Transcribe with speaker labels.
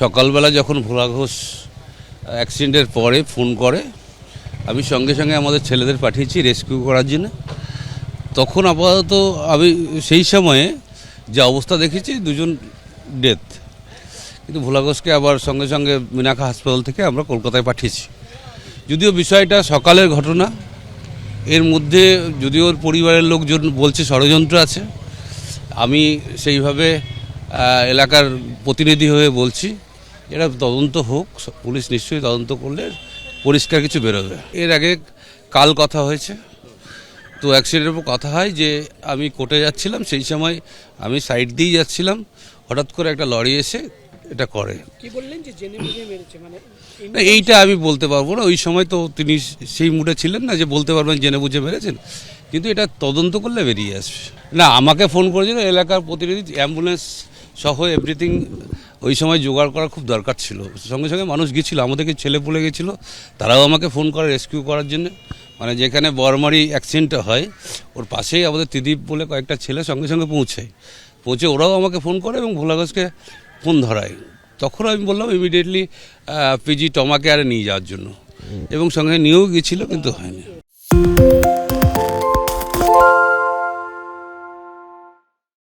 Speaker 1: সকালবেলা যখন ভোলা ঘোষ অ্যাক্সিডেন্টের পরে ফোন করে, আমি সঙ্গে সঙ্গে আমাদের ছেলেদের পাঠিয়েছি রেস্কিউ করার জন্য। তখন আপাতত আমি সেই সময়ে যে অবস্থা দেখেছি, দুজন ডেথ কিন্তু ভোলা ঘোষকে আবার সঙ্গে সঙ্গে মিনাখা হাসপাতাল থেকে আমরা কলকাতায় পাঠিয়েছি। যদিও বিষয়টা সকালের ঘটনা, এর মধ্যে যদিও ওর পরিবারের লোকজন বলছে ষড়যন্ত্র আছে, আমি সেইভাবে এলাকার প্রতিনিধি হয়ে বলছি। এটা তদন্ত হোক পুলিশ নিশ্চয়ই তদন্ত করলে পরিষ্কার কিছু বেরোবে। এর আগে কাল কথা হয়েছে তো অ্যাক্সিডেন্টের উপর কথা হয় যে আমি কোর্টে যাচ্ছিলাম সেই সময় আমি সাইড দিয়েই যাচ্ছিলাম হঠাৎ করে একটা লরি এসে এটা করে।
Speaker 2: কি বললেন যে জেনে বুঝে মেরেছে? মানে
Speaker 1: না এইটা আমি বলতে পারব না ওই সময় তো তিনি সেই মুডে ছিলেন না যে বলতে পারবেন জেনে বুঝে মেরেছেন কিন্তু এটা তদন্ত করলে বেরিয়ে আসবে। না আমাকে ফোন করেছিল এলাকার প্রতিনিধি অ্যাম্বুলেন্স সহ এভরিথিং ওই সময় জোগাড় করা খুব দরকার ছিল। সঙ্গে সঙ্গে মানুষ গেছিল আমাদেরকে ছেলে পুলে গেছিল, তারাও আমাকে ফোন করে রেস্কিউ করার জন্য। মানে যেখানে বরমারি অ্যাক্সিডেন্টটা হয়, ওর পাশেই আমাদের ত্রিদীপ বলে কয়েকটা ছেলে সঙ্গে সঙ্গে পৌঁছে। পৌঁছে ওরাও আমাকে ফোন করে এবং ভোলাগজকে ফোন ধরায়। তখন আমি বললাম ইমিডিয়েটলি পিজি টমাকে কেয়ারে নিয়ে যাওয়ার জন্য। এবং সঙ্গে নিয়েও গেছিল, কিন্তু হয়নি।